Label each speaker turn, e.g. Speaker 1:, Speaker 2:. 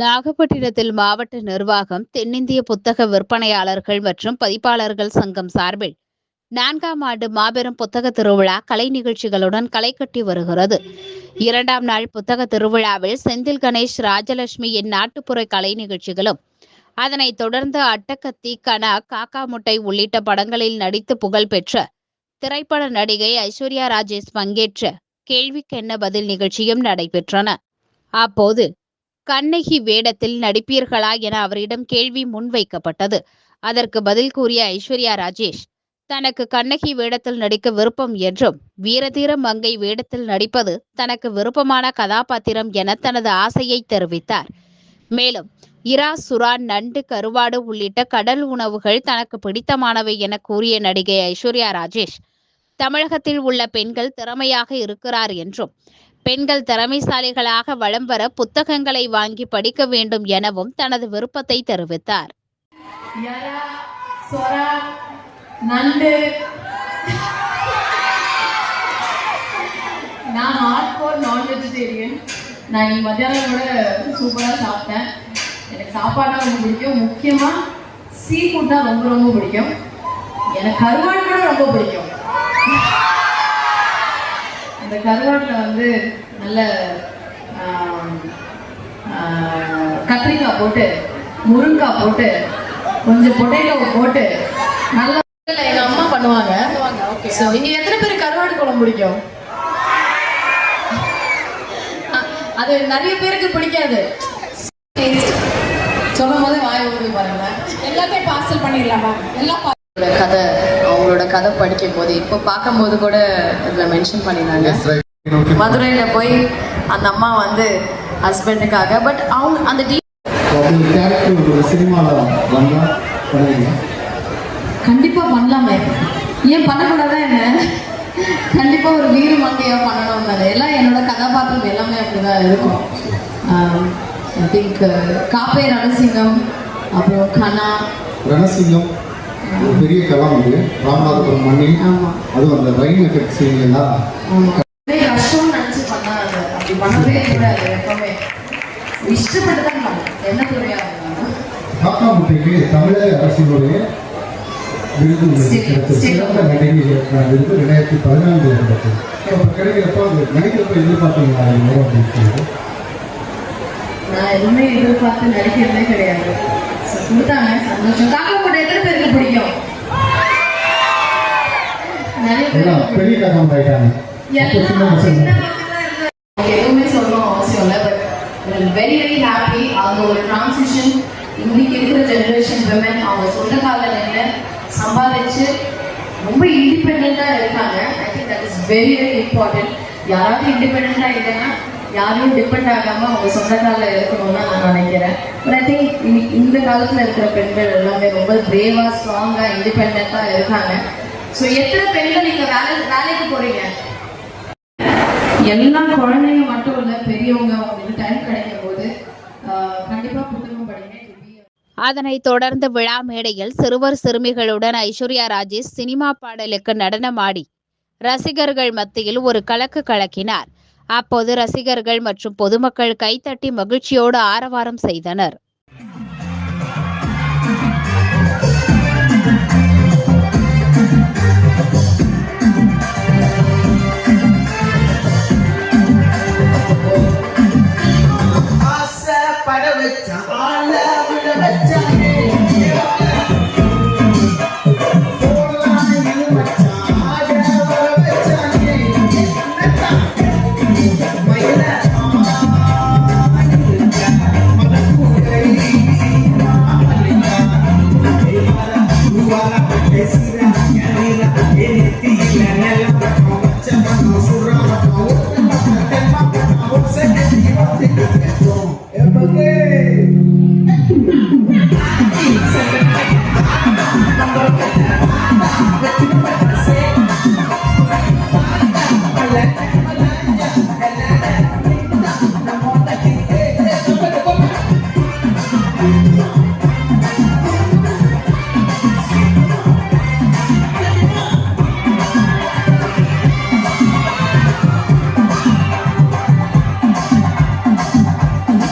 Speaker 1: நாகப்பட்டினத்தில் மாவட்ட நிர்வாகம் தென்னிந்திய புத்தக விற்பனையாளர்கள் மற்றும் பதிப்பாளர்கள் சங்கம் சார்பில் நான்காம் ஆண்டு மாபெரும் புத்தக திருவிழா கலை நிகழ்ச்சிகளுடன் களை கட்டி வருகிறது. இரண்டாம் நாள் புத்தக திருவிழாவில் செந்தில் கணேஷ் ராஜலட்சுமியின் நாட்டுப்புற கலை நிகழ்ச்சிகளும் அதனைத் தொடர்ந்து அட்டக்கத்தி கனா காக்கா முட்டை உள்ளிட்ட படங்களில் நடித்து புகழ்பெற்ற திரைப்பட நடிகை ஐஸ்வர்யா ராஜேஷ் பங்கேற்ற கேள்விக்கென்ன பதில் நிகழ்ச்சியும் நடைபெற்றன. அப்போது கண்ணகி வேடத்தில் நடிப்பீர்களா என அவரிடம் கேள்வி முன்வைக்கப்பட்டது. அதற்கு பதில் கூறிய ஐஸ்வர்யா ராஜேஷ் தனக்கு கண்ணகி வேடத்தில் நடிக்க விருப்பம் என்றும் வீரதீர மங்கை வேடத்தில் நடிப்பது தனக்கு விருப்பமான கதாபாத்திரம் என தனது ஆசையை தெரிவித்தார். மேலும் இரா சுறா நண்டு கருவாடு உள்ளிட்ட கடல் உணவுகள் தனக்கு பிடித்தமானவை என கூறிய நடிகை ஐஸ்வர்யா ராஜேஷ் தமிழகத்தில் உள்ள பெண்கள் திறமையாக இருக்கிறார் என்றும் பெண்கள் திறமைசாலிகளாக வளம் வர புத்தகங்களை வாங்கி படிக்க வேண்டும் எனவும் தனது விருப்பத்தை தெரிவித்தார்.
Speaker 2: நண்டு நான் ஹார்ட்கோர் நான் வெஜிடேரியன் நான் இன்னைக்கு மத்தியானம் கூட சூப்பராக சாப்பிட்டேன். எனக்கு சாப்பாடுனா ரொம்ப பிடிக்கும். முக்கியமாக சீ ஃபுட் தான் ரொம்ப ரொம்ப பிடிக்கும். எனக்கு கருவாடு கூட ரொம்ப பிடிக்கும். அந்த கருவாட்டில் வந்து நல்ல கத்திரிக்காய் போட்டு முருங்காய் போட்டு கொஞ்சம் பொட்டேட்டோ போட்டு நல்லா எங்க அம்மா பண்ணுவாங்க. So, இங்க எத்தனை பேர் கருவாடு குழம்பு பிடிக்கும்? அது நிறைய பேருக்கு பிடிக்காது. சொல்லும் போதே வாய் ஊறி பாருங்களேன். எல்லாத்தையும் பார்சல் பண்ணிடலாமா? எல்லாம் கதை. அவங்களோட கதை படிக்கும் போது இப்போ பார்க்கும்போது கூட இதில் மென்ஷன் பண்ணியிருந்தாங்க மதுரையில் போய் அந்த அம்மா வந்து ஹஸ்பண்டுக்காக பட் அவங்க அந்த டீ கண்டிப்பாக பண்ணலாமே. ஏன் பண்ணக்கூடாதா என்ன? கண்டிப்பாக ஒரு வீர மங்கையாக பண்ணணும் தானே எல்லாம் என்னோட கதாபாத்திரம் எல்லாமே அப்படிதான் இருக்கும். ஐ திங்க் காப்பே ரணசிங்கம் அப்புறம் கனா
Speaker 3: ரணசிங்கம். பெரிய களம் அது ராமநாதபுரம் மண்ணில் அதுவும் அந்த ரைன் எஃபெக்ட் சீன்லாம்
Speaker 2: ஆமாம் கஷ்டம்னு நினச்சி பண்ணாது அப்படி பண்ணவே கூடாது எப்பவுமே. இஷ்டப்பட்டு தான் பண்ணணும். என்ன துறையாக இருந்தாலும்.
Speaker 3: காக்கா முட்டைக்கு தமிழக அரசினுடைய விருது. சிறந்த ரெண்டாயிரத்தி பதினான்கு கிடைத்தது அப்போ கிடைக்கிறப்போ அது நடிக்கிறப்ப எதிர்பார்த்தீங்களா? இது வரும் அப்படின்னு சொல்லிட்டு
Speaker 2: நான் எதுவுமே எதிர்பார்த்து நடிக்கிறதே கிடையாது. So, கொடுத்தாங்க. சந்தோஷம். காக்கா
Speaker 3: சின்ன
Speaker 2: பசங்களா இருந்தா- அவங்க எதுவுமே சொல்லணும் அவசியம் இல்லை பட் வெரி வெரி ஹாப்பி அவங்க ஒரு டிரான்சிஷன் இன்னைக்கு இருக்கிற ஜெனரேஷன் விமன் அவங்க சொந்த காலில் நின்று சம்பாதிச்சு ரொம்ப இண்டிபெண்ட்டாக இருக்காங்க. I think that is very very important யாராவது இண்டிபெண்ட்டாக இல்லைன்னா யாரையும் டிபெண்ட் ஆகாமல் அவங்க சொந்த காலில் இருக்கணும்னு நான் நினைக்கிறேன். பட் ஐ திங்க் இந்த காலத்தில் இருக்கிற பெண்கள் எல்லாமே ரொம்ப பிரேவாக ஸ்ட்ராங்காக இண்டிபெண்ட்டாக இருக்காங்க. ஸோ எத்தனை பெண்கள் நீங்கள் வேலை வேலைக்கு போகிறீங்க எல்லா குழந்தைங்க மட்டும் இல்ல பெரியவங்க அவங்களுக்கு டைம் கிடைக்கும் போது கண்டிப்பா புத்தகம் படிங்க
Speaker 1: அதனைத் தொடர்ந்து விழா மேடையில் சிறுவர் சிறுமிகளுடன் ஐஸ்வர்யா ராஜேஷ் சினிமா பாடலுக்கு நடனமாடி ரசிகர்கள் மத்தியில் ஒரு கலக்கு கலக்கினார். அப்போது ரசிகர்கள் மற்றும் பொதுமக்கள் கைத்தட்டி மகிழ்ச்சியோடு ஆரவாரம் செய்தனர்.
Speaker 4: Jesus.